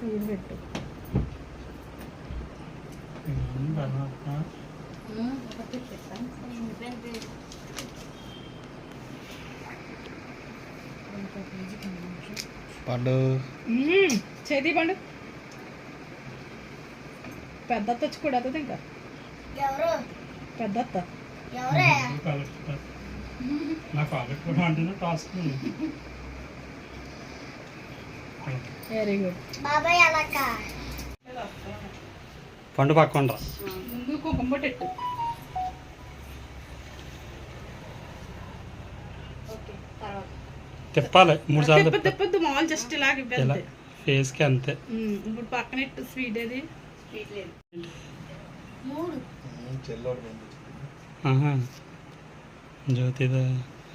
పెట్టు. పడు. చేతి పండు. పెద్ద అత్త వచ్చి కూడా అత్తది ఇంకా. ఎవరు? పెద్ద నాకు ఆగట్టుకోవడం అంటేనే టాస్క్ వెరీ గుడ్ బాబాయ్ అలాక పండు పక్కన రా ముందు కుంకుమ పెట్టు ఓకే తర్వాత. తిప్పాలి మూడు సార్లు తిప్ప తిప్పద్దు మామూలు జస్ట్ ఇలాగ ఇలా ఇవ్వండి ఫేస్కి అంతే. ఇప్పుడు పక్కన ఇట్టు స్వీట్ అది స్వీట్ లేదు. మూడు. ఆహా. జ్యోతిదా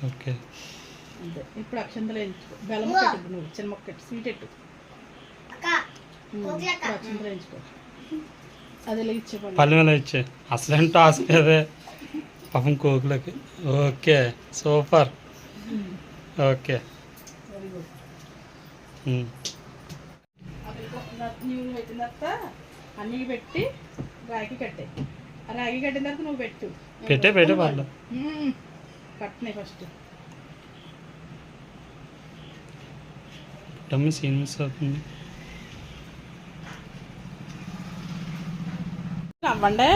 ఓకే. అంతే. ఇప్పుడు అక్షంతలు వేయించుకో బెల్లం పెట్టు నువ్వు చిన్న మొక్క స్వీట్. ఇప్పుడు అక్షంతలు వేయించుకో. అది ఇలా ఇచ్చేపండి పల్లె మీద ఇచ్చే. అసలు టాస్క్ అదే. పాపం కోకులకి. Okay super. ఓకే. నీళ్ళు పెట్టిన తర్వాత అన్నీ పెట్టి రాగి కట్టే. ఆ రాగి కట్టిన తర్వాత నువ్వు పెట్టు. పెట్టే పెట్టే పర్లేదు. కట్టినాయి ఫస్ట్. డమ్మి సీన్ మిస్ అవుతుంది. అవ్వండి